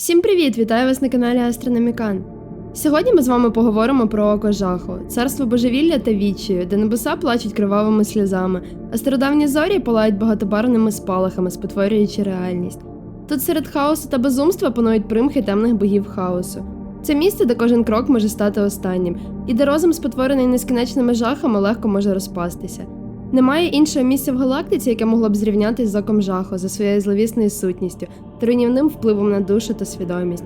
Всім привіт! Вітаю вас на каналі Астрономікан. Сьогодні ми з вами поговоримо про око жаху, царство божевілля та відчаю, де небеса плачуть кривавими сльозами, а стародавні зорі палають багатобарвними спалахами, спотворюючи реальність. Тут серед хаосу та безумства панують примхи темних богів хаосу. Це місце, де кожен крок може стати останнім, і де розум, спотворений нескінченими жахами, легко може розпастися. Немає іншого місця в галактиці, яке могло б зрівнятись з оком жаху за своєю зловісною сутністю та руйнівним впливом на душу та свідомість.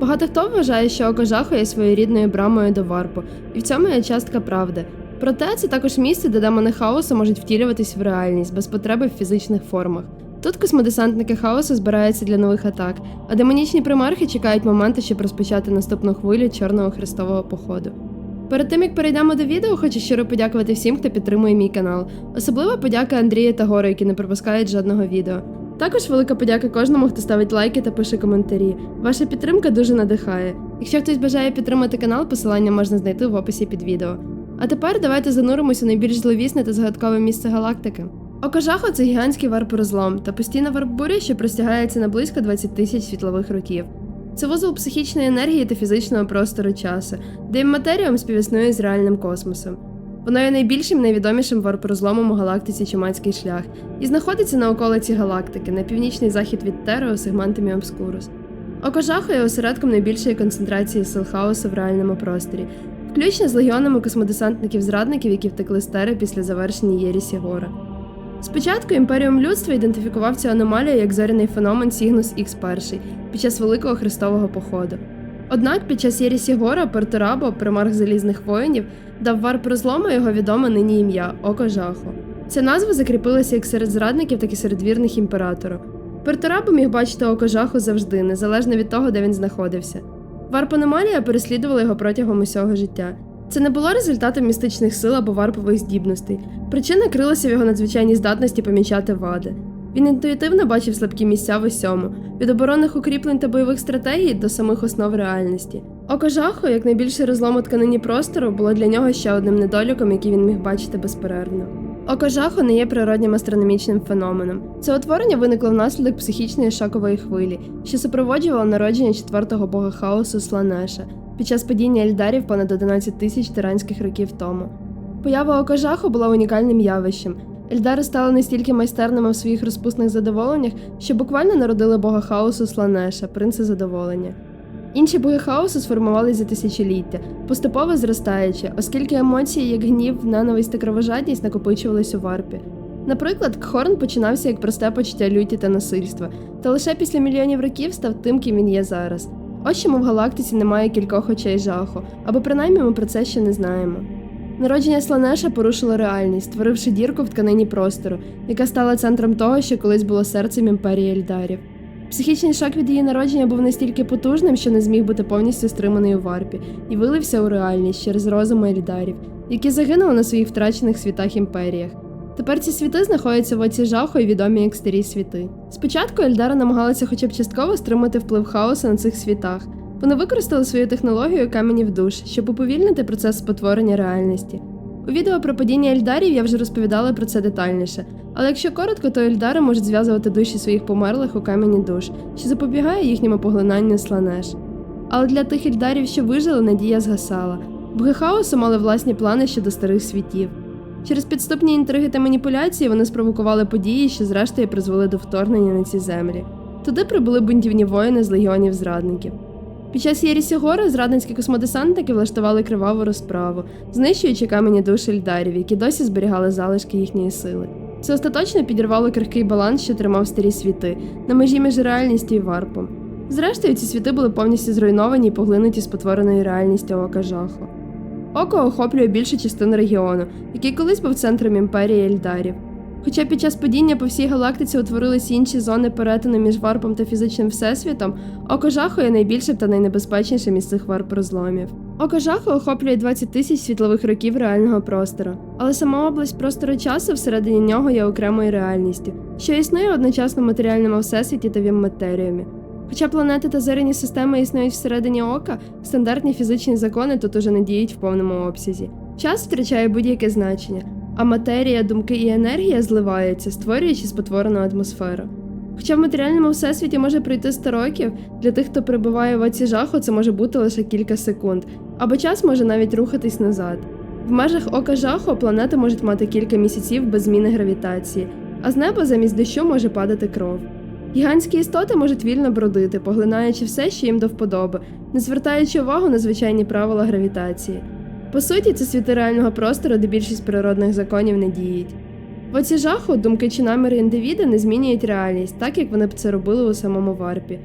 Багато хто вважає, що око жаху є своєрідною брамою до варпу, і в цьому є частка правди. Проте це також місце, де демони хаосу можуть втілюватись в реальність без потреби в фізичних формах. Тут космодесантники хаосу збираються для нових атак, а демонічні примархи чекають моменту, щоб розпочати наступну хвилю чорного хрестового походу. Перед тим як перейдемо до відео, хочу щиро подякувати всім, хто підтримує мій канал. Особлива подяка Андрію та Гору, які не пропускають жодного відео. Також велика подяка кожному, хто ставить лайки та пише коментарі. Ваша підтримка дуже надихає. Якщо хтось бажає підтримати канал, посилання можна знайти в описі під відео. А тепер давайте зануримося у найбільш зловісне та загадкове місце галактики. Око жаху – це гігантський варп-розлом та постійна варп-буря, що простягається на близько 20 тисяч світлових років. Це вузол психічної енергії та фізичного простору часу, де матеріум співіснує з реальним космосом. Воно є найбільшим найвідомішим варп-розломом у галактиці Чумацький шлях і знаходиться на околиці галактики на північний захід від Теро сегментами Обскурус. Око жаху є осередком найбільшої концентрації сил хаосу в реальному просторі, включно з легіонами космодесантників-зрадників, які втекли з Тери після завершення Єрісі Гора. Спочатку імперіум людства ідентифікував цю аномалію як зоряний феномен Сігнус Х 1 під час Великого Хрестового походу. Однак під час Єрісі Гора Перторабо, примарх залізних воїнів, дав варп розлому його відоме нині ім'я Око Жаху. Ця назва закріпилася як серед зрадників, так і серед вірних імператору. Перторабо міг бачити око жаху завжди, незалежно від того, де він знаходився. Варп аномалія переслідувала його протягом усього життя. Це не було результатом містичних сил або варпових здібностей. Причина крилася в його надзвичайній здатності помічати вади. Він інтуїтивно бачив слабкі місця в усьому, від оборонних укріплень та бойових стратегій до самих основ реальності. Око жаху, як найбільше розлом у тканині простору, було для нього ще одним недоліком, який він міг бачити безперервно. Око жаху не є природнім астрономічним феноменом. Це утворення виникло внаслідок психічної шокової хвилі, що супроводжувало народження четвертого бога хаосу Сланеша під час падіння Ельдарів понад 11 тисяч тиранських років тому. Поява око жаху була унікальним явищем. Ельдари стали настільки майстерними в своїх розпусних задоволеннях, що буквально народили бога хаосу Сланеша, принца задоволення. Інші боги хаосу сформувалися за тисячоліття, поступово зростаючи, оскільки емоції, як гнів, ненависть та кровожадність накопичувались у варпі. Наприклад, Кхорн починався як просте почуття люті та насильства, та лише після мільйонів років став тим, ким він є зараз. Ось чому в галактиці немає кількох очей жаху, або принаймні ми про це ще не знаємо. Народження Сланеша порушило реальність, створивши дірку в тканині простору, яка стала центром того, що колись було серцем імперії Ельдарів. Психічний шок від її народження був настільки потужним, що не зміг бути повністю стриманий у варпі, і вилився у реальність через розуми Ельдарів, які загинули на своїх втрачених світах імперіях. Тепер ці світи знаходяться в оці жаху і відомі як старі світи. Спочатку Ельдари намагалися хоча б частково стримати вплив хаосу на цих світах. Вони використали свою технологію каменів душ, щоб уповільнити процес спотворення реальності. У відео про падіння Ельдарів я вже розповідала про це детальніше, але якщо коротко, то Ельдари можуть зв'язувати душі своїх померлих у камені душ, що запобігає їхньому поглинанню сланеш. Але для тих Ельдарів, що вижили, надія згасала. Боги хаосу мали власні плани щодо старих світів. Через підступні інтриги та маніпуляції вони спровокували події, що зрештою призвели до вторгнення на ці землі. Туди прибули бунтівні воїни з легіонів зрадників. Під час Єрісі Гори зрадницькі космодесантники влаштували криваву розправу, знищуючи камені душі Ельдарів, які досі зберігали залишки їхньої сили. Це остаточно підірвало крихкий баланс, що тримав старі світи, на межі між реальністю і варпом. Зрештою, ці світи були повністю зруйновані і поглинуті спотвореною реальністю ока жаху. Око охоплює більшу частину регіону, який колись був центром імперії Ельдарів. Хоча під час падіння по всій галактиці утворилися інші зони перетину між варпом та фізичним всесвітом, око жаху є найбільшим та найнебезпечнішим із цих варп розломів. Око жаху охоплює 20 тисяч світлових років реального простору, але сама область простору часу всередині нього є окремою реальністю, що існує одночасно в матеріальному всесвіті та в матеріумі. Хоча планети та зоряні системи існують всередині ока, стандартні фізичні закони тут уже не діють в повному обсязі. Час втрачає будь-яке значення, а матерія, думки і енергія зливаються, створюючи спотворену атмосферу. Хоча в матеріальному всесвіті може пройти 100 років, для тих, хто перебуває в оці жаху, це може бути лише кілька секунд, або час може навіть рухатись назад. В межах ока жаху планети можуть мати кілька місяців без зміни гравітації, а з неба замість дощу може падати кров. Гігантські істоти можуть вільно бродити, поглинаючи все, що їм до вподоби, не звертаючи увагу на звичайні правила гравітації. По суті, це світи реального простору, де більшість природних законів не діють. В оці жаху думки чи наміри індивіда не змінюють реальність, так як вони б це робили у самому варпі.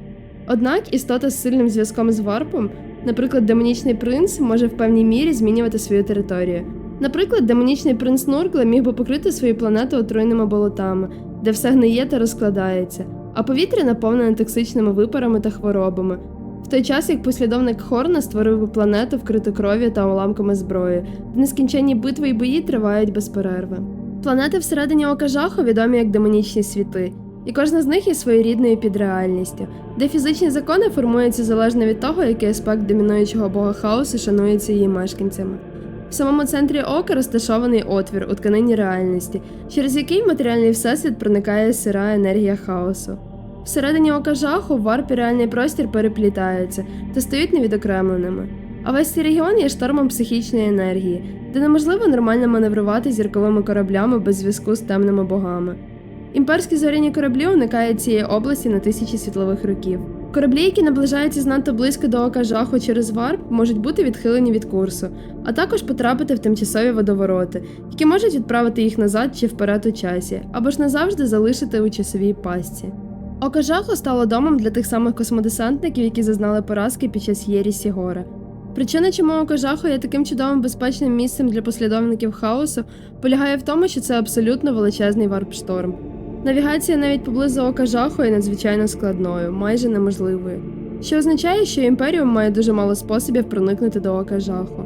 Однак істота з сильним зв'язком з варпом, наприклад, демонічний принц, може в певній мірі змінювати свою територію. Наприклад, демонічний принц Нургла міг би покрити свою планету отруйними болотами, де все гниє та розкладається, а повітря наповнене токсичними випарами та хворобами. В той час як послідовник Хорна створив планету, вкриту кров'ю та уламками зброї, де нескінченні битви і бої тривають без перерви. Планети всередині ока жаху відомі як демонічні світи, і кожна з них є своєрідною підреальністю, де фізичні закони формуються залежно від того, який аспект домінуючого бога хаосу шанується її мешканцями. В самому центрі ока розташований отвір у тканині реальності, через який матеріальний всесвіт проникає сира енергія хаосу. Всередині ока жаху варп і реальний простір переплітаються та стають невідокремленими. А весь цей регіон є штормом психічної енергії, де неможливо нормально маневрувати зірковими кораблями без зв'язку з темними богами. Імперські зоряні кораблі уникають цієї області на тисячі світлових років. Кораблі, які наближаються знато близько до ока жаху через варп, можуть бути відхилені від курсу, а також потрапити в тимчасові водовороти, які можуть відправити їх назад чи вперед у часі, або ж назавжди залишити у часовій пастці. Око жаху стало домом для тих самих космодесантників, які зазнали поразки під час Єрісі Гора. Причина, чому око жаху є таким чудовим безпечним місцем для послідовників хаосу, полягає в тому, що це абсолютно величезний варп-шторм. Навігація навіть поблизу ока жаху є надзвичайно складною, майже неможливою, що означає, що імперіум має дуже мало способів проникнути до ока жаху.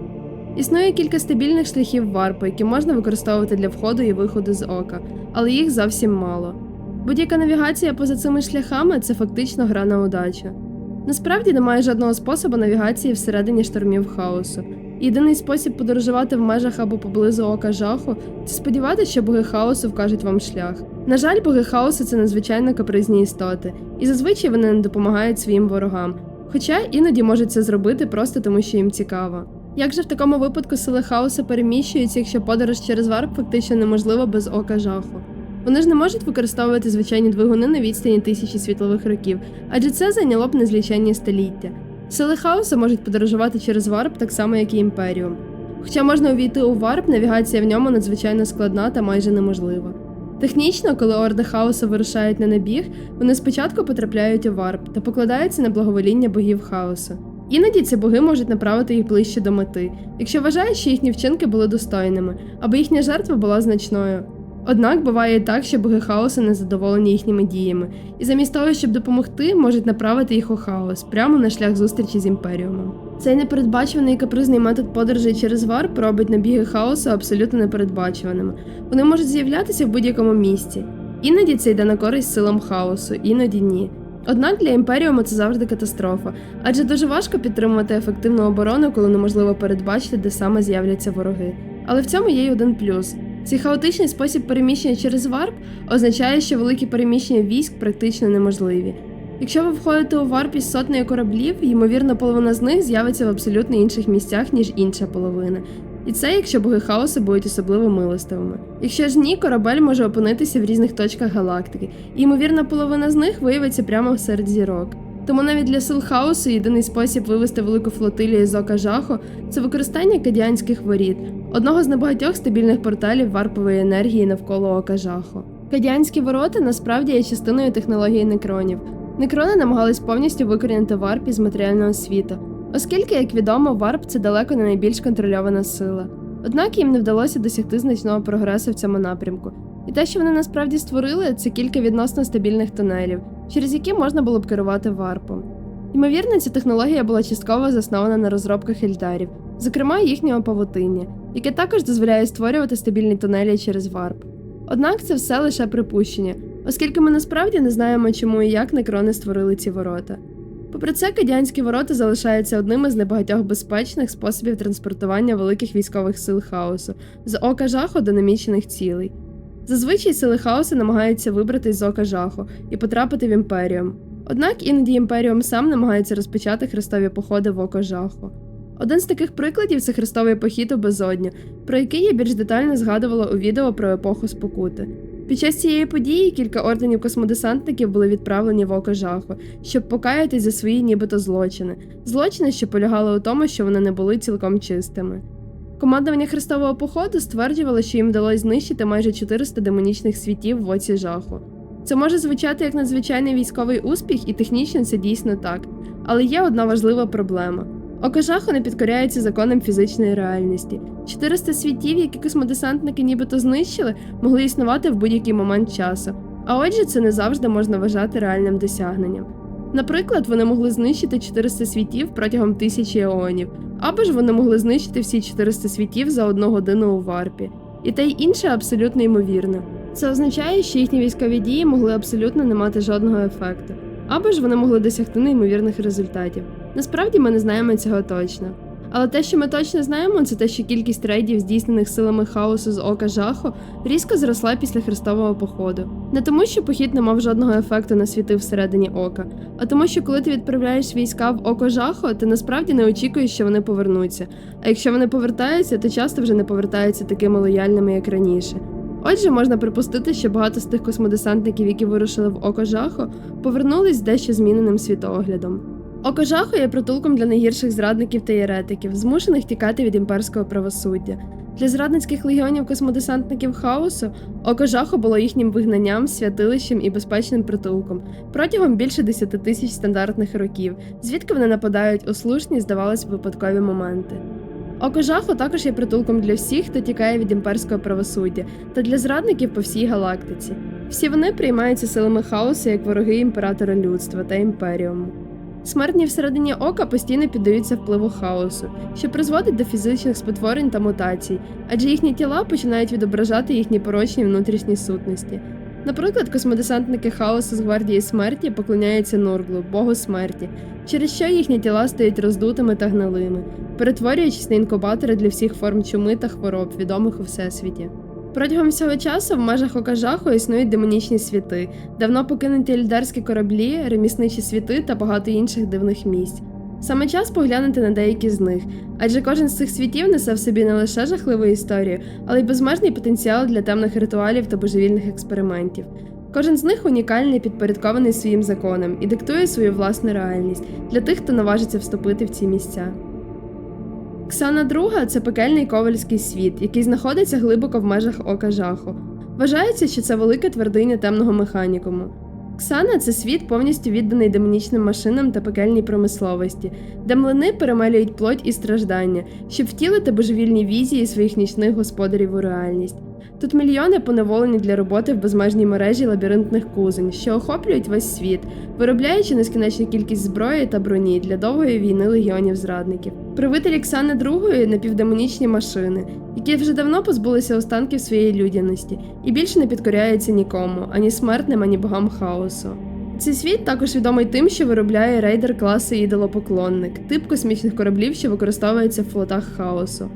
Існує кілька стабільних шляхів варпу, які можна використовувати для входу і виходу з ока, але їх зовсім мало. Будь-яка навігація поза цими шляхами це фактично гра на удачу. Насправді немає жодного способу навігації всередині штормів хаосу. Єдиний спосіб подорожувати в межах або поблизу ока жаху це сподіватися, що боги хаосу вкажуть вам шлях. На жаль, боги хаосу це надзвичайно капризні істоти, і зазвичай вони не допомагають своїм ворогам, хоча іноді можуть це зробити просто тому, що їм цікаво. Як же в такому випадку сили хаосу переміщуються, якщо подорож через варп фактично неможлива без ока жаху? Вони ж не можуть використовувати звичайні двигуни на відстані тисячі світлових років, адже це зайняло б незліченні століття. Сили хаосу можуть подорожувати через варп так само, як і імперіум. Хоча можна увійти у варп, навігація в ньому надзвичайно складна та майже неможлива. Технічно, коли орди хаосу вирушають на набіг, вони спочатку потрапляють у варп та покладаються на благовоління богів хаосу. Іноді ці боги можуть направити їх ближче до мети, якщо вважають, що їхні вчинки були достойними, або їхня жертва була значною. Однак буває і так, що боги хаосу не задоволені їхніми діями, і замість того, щоб допомогти, можуть направити їх у хаос прямо на шлях зустрічі з імперіумом. Цей непередбачуваний і капризний метод подорожей через варп робить набіги хаосу абсолютно непередбачуваними. Вони можуть з'являтися в будь-якому місці. Іноді це йде на користь силам хаосу, іноді ні. Однак для імперіуму це завжди катастрофа, адже дуже важко підтримувати ефективну оборону, коли неможливо передбачити, де саме з'являться вороги. Але в цьому є й один плюс. Цей хаотичний спосіб переміщення через варп означає, що великі переміщення військ практично неможливі. Якщо ви входите у варп із сотнею кораблів, ймовірно, половина з них з'явиться в абсолютно інших місцях, ніж інша половина. І це якщо боги хаосу будуть особливо милостивими. Якщо ж ні, корабель може опинитися в різних точках галактики, і ймовірна половина з них виявиться прямо серед зірок. Тому навіть для сил хаосу єдиний спосіб вивести велику флотилію з ока жаху це використання кадіанських воріт, одного з небагатьох стабільних порталів варпової енергії навколо ока жаху. Кадіанські ворота насправді є частиною технології некронів. Некрони намагались повністю викорінити варп із матеріального світу, оскільки, як відомо, варп це далеко не найбільш контрольована сила. Однак їм не вдалося досягти значного прогресу в цьому напрямку. І те, що вони насправді створили, це кілька відносно стабільних тунелів, через які можна було б керувати варпом. Ймовірно, ця технологія була частково заснована на розробках ельдарів, зокрема їхнього павутиння, яке також дозволяє створювати стабільні тунелі через варп. Однак це все лише припущення, оскільки ми насправді не знаємо, чому і як некрони створили ці ворота. Попри це, кадянські ворота залишаються одним із небагатьох безпечних способів транспортування великих військових сил хаосу з ока жаху до намічених цілей. Зазвичай сили хаосу намагаються вибратись з ока жаху і потрапити в імперіум. Однак іноді імперіум сам намагається розпочати хрестові походи в око жаху. Один з таких прикладів це хрестовий похід у безодню, про який я більш детально згадувала у відео про епоху спокути. Під час цієї події кілька орденів космодесантників були відправлені в око жаху, щоб покаятись за свої нібито злочини, злочини, що полягали у тому, що вони не були цілком чистими. Командування хрестового походу стверджувало, що їм вдалося знищити майже 400 демонічних світів в оці жаху. Це може звучати як надзвичайний військовий успіх, і технічно це дійсно так. Але є одна важлива проблема. Око жаху не підкоряється законам фізичної реальності. 400 світів, які космодесантники нібито знищили, могли існувати в будь-який момент часу. А отже, це не завжди можна вважати реальним досягненням. Наприклад, вони могли знищити 400 світів протягом тисячі еонів, або ж вони могли знищити всі 400 світів за одну годину у варпі. І те й інше абсолютно ймовірно. Це означає, що їхні військові дії могли абсолютно не мати жодного ефекту, або ж вони могли досягти неймовірних результатів. Насправді ми не знаємо цього точно. Але те, що ми точно знаємо, це те, що кількість рейдів, здійснених силами хаосу з ока жаху, різко зросла після хрестового походу. Не тому, що похід не мав жодного ефекту на світи всередині ока, а тому, що коли ти відправляєш війська в око жаху, ти насправді не очікуєш, що вони повернуться. А якщо вони повертаються, то часто вже не повертаються такими лояльними, як раніше. Отже, можна припустити, що багато з тих космодесантників, які вирушили в око жаху, повернулись з дещо зміненим світоглядом. Око жаху є притулком для найгірших зрадників та єретиків, змушених тікати від імперського правосуддя. Для зрадницьких легіонів космодесантників хаосу око жаху було їхнім вигнанням, святилищем і безпечним притулком протягом більше 10 тисяч стандартних років, звідки вони нападають у слушні, здавалось, випадкові моменти. Око жаху також є притулком для всіх, хто тікає від імперського правосуддя, та для зрадників по всій галактиці. Всі вони приймаються силами хаосу як вороги імператора людства та імперіуму. Смертні всередині ока постійно піддаються впливу хаосу, що призводить до фізичних спотворень та мутацій, адже їхні тіла починають відображати їхні порочні внутрішні сутності. Наприклад, космодесантники хаосу з гвардії смерті поклоняються Нурглу, богу смерті, через що їхні тіла стають роздутими та гнилими, перетворюючись на інкубатори для всіх форм чуми та хвороб, відомих у всесвіті. Протягом всього часу в межах Окажаху існують демонічні світи, давно покинуті ельдарські кораблі, ремісничі світи та багато інших дивних місць. Саме час поглянути на деякі з них, адже кожен з цих світів несе в собі не лише жахливу історію, але й безмежний потенціал для темних ритуалів та божевільних експериментів. Кожен з них унікальний, підпорядкований своїм законам і диктує свою власну реальність для тих, хто наважиться вступити в ці місця. Ксана Друга це пекельний ковальський світ, який знаходиться глибоко в межах ока жаху. Вважається, що це велика твердиня темного механікуму. Ксана це світ, повністю відданий демонічним машинам та пекельній промисловості, де млини перемелюють плоть і страждання, щоб втілити божевільні візії своїх нічних господарів у реальність. Тут мільйони поневолені для роботи в безмежній мережі лабіринтних кузень, що охоплюють весь світ, виробляючи нескінченну кількість зброї та броні для довгої війни легіонів зрадників. Правителі Ксани II – напівдемонічні машини, які вже давно позбулися останків своєї людяності і більше не підкоряються нікому, ані смертним, ані богам хаосу. Цей світ також відомий тим, що виробляє рейдер класи ідолопоклонник, тип космічних кораблів, що використовується в флотах хаосу.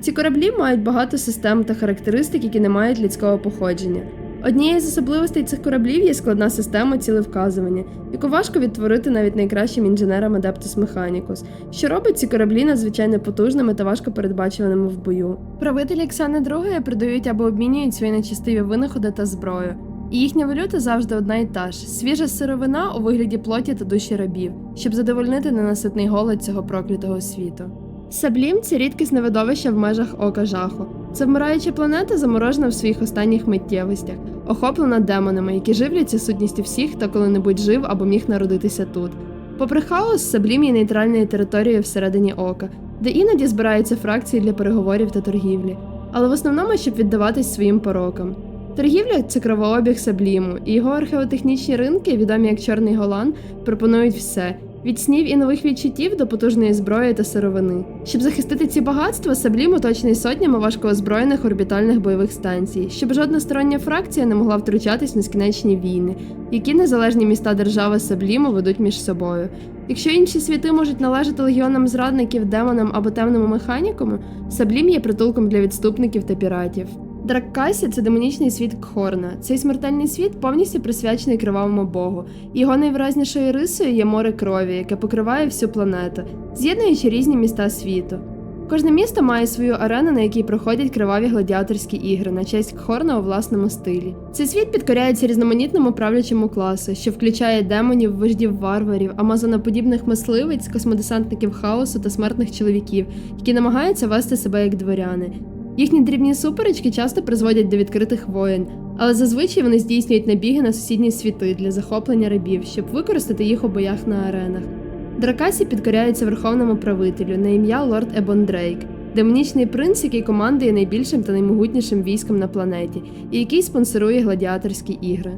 Ці кораблі мають багато систем та характеристик, які не мають людського походження. Однією з особливостей цих кораблів є складна система цілевказування, яку важко відтворити навіть найкращим інженерам Adeptus Mechanicus, що робить ці кораблі надзвичайно потужними та важко передбачуваними в бою. Правителі Оксани II продають або обмінюють свої нечистиві винаходи та зброю. І їхня валюта завжди одна і та ж свіжа сировина у вигляді плоті та душі рабів, щоб задовольнити ненаситний голод цього проклятого світу. Саблім це рідкісне видовище в межах ока жаху. Це вмираюча планета, заморожена в своїх останніх миттєвостях, охоплена демонами, які живляться сутністю всіх, хто коли-небудь жив або міг народитися тут. Попри хаос, Саблім є нейтральною територією всередині ока, де іноді збираються фракції для переговорів та торгівлі, але в основному, щоб віддаватись своїм порокам. Торгівля це кровообіг Сабліму, і його археотехнічні ринки, відомі як Чорний Голан, пропонують все від снів і нових відчуттів до потужної зброї та сировини. Щоб захистити ці багатства, Саблім оточений сотнями важкоозброєних орбітальних бойових станцій, щоб жодна стороння фракція не могла втручатись в нескінченні війни, які незалежні міста держави Сабліму ведуть між собою. Якщо інші світи можуть належати легіонам зрадників, демонам або темному механікуму, Саблім є притулком для відступників та піратів. Драккасі це демонічний світ Кхорна. Цей смертельний світ повністю присвячений кривавому богу. Його найвиразнішою рисою є море крові, яке покриває всю планету, з'єднуючи різні міста світу. Кожне місто має свою арену, на якій проходять криваві гладіаторські ігри на честь Кхорна у власному стилі. Цей світ підкоряється різноманітному правлячому класу, що включає демонів, вождів варварів, амазоноподібних мисливиць, космодесантників хаосу та смертних чоловіків, які намагаються вести себе як дворяни. Їхні дрібні суперечки часто призводять до відкритих воєн, але зазвичай вони здійснюють набіги на сусідні світи для захоплення рабів, щоб використати їх у боях на аренах. Дракасі підкоряється верховному правителю на ім'я Лорд Ебон Дрейк, демонічний принц, який командує найбільшим та наймогутнішим військом на планеті, і який спонсорує гладіаторські ігри.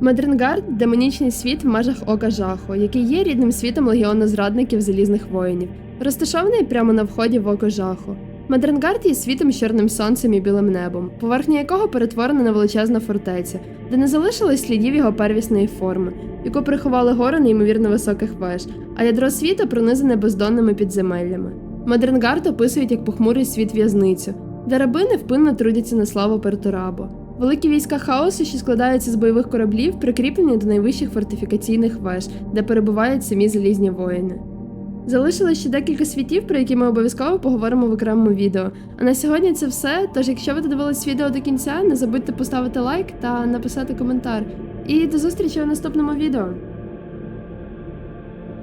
Медренгард демонічний світ в межах Ока Жаху, який є рідним світом легіону зрадників залізних воїнів, розташований прямо на вході в Око Жаху. Медренгард є світом з чорним сонцем і білим небом, поверхня якого перетворена на величезна фортеця, де не залишилось слідів його первісної форми, яку приховали гори неймовірно високих веж, а ядро світу пронизане бездонними підземеллями. Медренгард описують як похмурий світ в'язницю, де раби невпинно трудяться на славу Пертурабо. Великі війська хаосу, що складаються з бойових кораблів, прикріплені до найвищих фортифікаційних веж, де перебувають самі залізні воїни. Залишилось ще декілька світів, про які ми обов'язково поговоримо в окремому відео. А на сьогодні це все. Тож, якщо ви додивились відео до кінця, не забудьте поставити лайк та написати коментар. І до зустрічі у наступному відео.